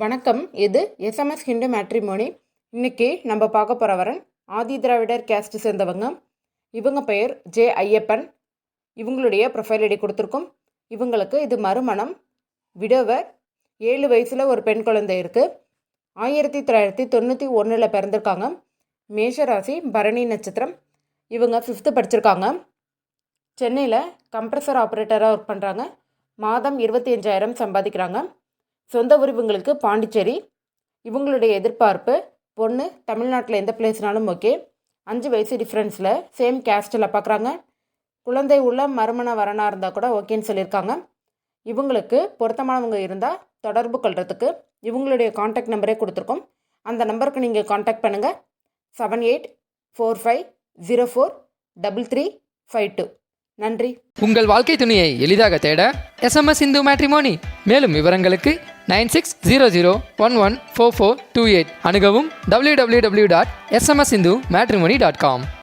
வணக்கம். இது SMS Hindu matrimony இன்னைக்கு நம்ம பார்க்க போகிற வரன் ஆதி திராவிடர் கேஸ்ட் சேர்ந்தவங்க. இவங்க பெயர் ஜே ஐயப்பன். இவங்களுடைய ப்ரொஃபைல் ஐடி கொடுத்துருக்கோம். இவங்களுக்கு இது மறுமணம். விடவர் ஏழு வயசில் ஒரு பெண் குழந்தை இருக்குது ஆயிரத்தி தொள்ளாயிரத்தி தொண்ணூற்றி ஒன்றில் பிறந்திருக்காங்க. மேஷராசி பரணி நட்சத்திரம். இவங்க ஃபிஃப்த்து படிச்சிருக்காங்க. சென்னையில் கம்ப்ரஸர் ஆப்ரேட்டராக ஒர்க் பண்ணுறாங்க மாதம் இருபத்தி அஞ்சாயிரம் சம்பாதிக்கிறாங்க. சொந்த உரிவுங்களுக்கு பாண்டிச்சேரி இவங்களுடைய எதிர்பார்ப்பு. பொண்ணு தமிழ்நாட்டில் எந்த பிளேஸ்னாலும் ஓகே அஞ்சு வயசு டிஃப்ரென்ஸில் சேம் கேஸ்டில் பார்க்குறாங்க குழந்தை உள்ள மறுமண வரனாக இருந்தால் கூட ஓகேன்னு சொல்லியிருக்காங்க. இவங்களுக்கு பொருத்தமானவங்க இருந்தால் தொடர்பு கொள்றதுக்கு இவங்களுடைய காண்டாக்ட் நம்பரே கொடுத்துருக்கோம். அந்த நம்பருக்கு நீங்கள் காண்டாக்ட் பண்ணுங்கள் seven eight four five zero four double three five two நன்றி. உங்கள் வாழ்க்கை துணையை எளிதாக தேட எஸ்எம்எஸ் இந்து மேட்ரிமோனி மேலும் விவரங்களுக்கு nine six zero zero one one four four two eight அணுகவும் W W W dot SMS Hindu matrimony dot com